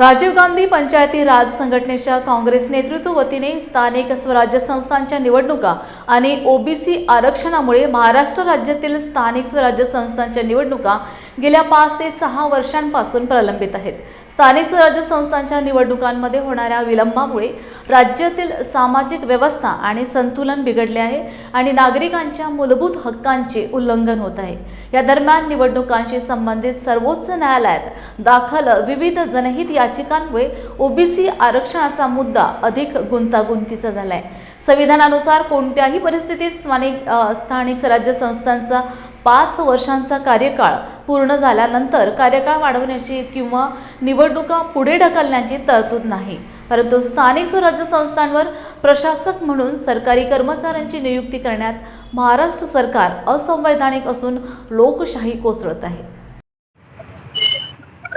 राजीव गांधी पंचायती राज संघटनेच्या काँग्रेस नेतृत्व वतीने स्थानिक स्वराज्य संस्थांच्या निवडणुका आणि ओबीसी आरक्षणामुळे महाराष्ट्र राज्यातील स्थानिक स्वराज्य संस्थांच्या निवडणुका गेल्या पाच ते सहा वर्षांपासून प्रलंबित आहेत. स्थानिक स्वराज्य संस्थांच्या निवडणुकांमध्ये होणाऱ्या विलंबामुळे राज्यातील सामाजिक व्यवस्था आणि संतुलन बिघडले आहे आणि नागरिकांच्या मूलभूत हक्कांचे उल्लंघन होत आहे. या दरम्यान निवडणुकांशी संबंधित सर्वोच्च न्यायालयात दाखल विविध जनहित याचिकांमुळे ओबीसी आरक्षणाचा मुद्दा अधिक गुंतागुंतीचा झालाय. संविधानानुसार कोणत्याही परिस्थितीत स्थानिक स्थानिक स्वराज्य संस्थांचा पाच वर्षांचा कार्यकाळ पूर्ण झाल्यानंतर कार्यकाळ वाढवण्याची किंवा निवडणुका पुढे ढकलण्याची तरतूद नाही. परंतु स्थानिक स्वराज्य संस्थांवर प्रशासक म्हणून सरकारी कर्मचाऱ्यांची नियुक्ती करण्यात महाराष्ट्र सरकार असंवैधानिक असून लोकशाही कोसळत आहे.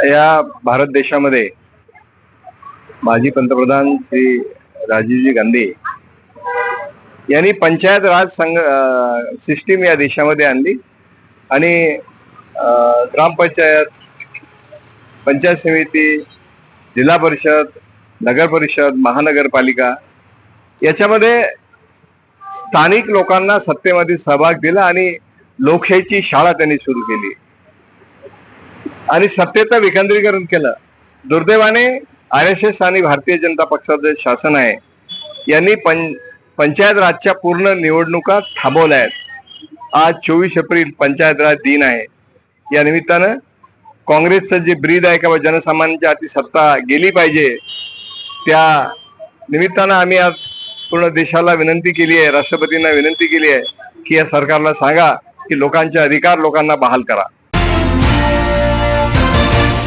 या भारत देशामध्ये माजी पंतप्रधान श्री राजीवजी गांधी यांनी पंचायत राज संघ सिस्टीम या देशामध्ये आणली. आणि ग्रामपंचायत पंचायत समिती जिल्हा परिषद नगर परिषद महानगरपालिका याच्यामध्ये स्थानिक लोकांना सत्तेमध्ये सहभाग दिला आणि लोकशाहीची शाळा त्यांनी सुरू केली. आणि सत्तेचं विकेंद्रीकरण केलं. दुर्दैवाने आर एस एस आणि भारतीय जनता पक्षाचं जे शासन आहे. यांनी पं पंचायत राजच्या पूर्ण निवडणुका थांबवल्या आहेत. आज चोवीस एप्रिल पंचायत राज दिन आहे. या निमित्तानं काँग्रेसचं जे ब्रीद आहे किंवा जनसामान्यांच्या हाती सत्ता गेली पाहिजे त्या निमित्तानं आम्ही आज पूर्ण देशाला विनंती केली आहे राष्ट्रपतींना विनंती केली आहे की या सरकारला सांगा की लोकांचे अधिकार लोकांना बहाल करा.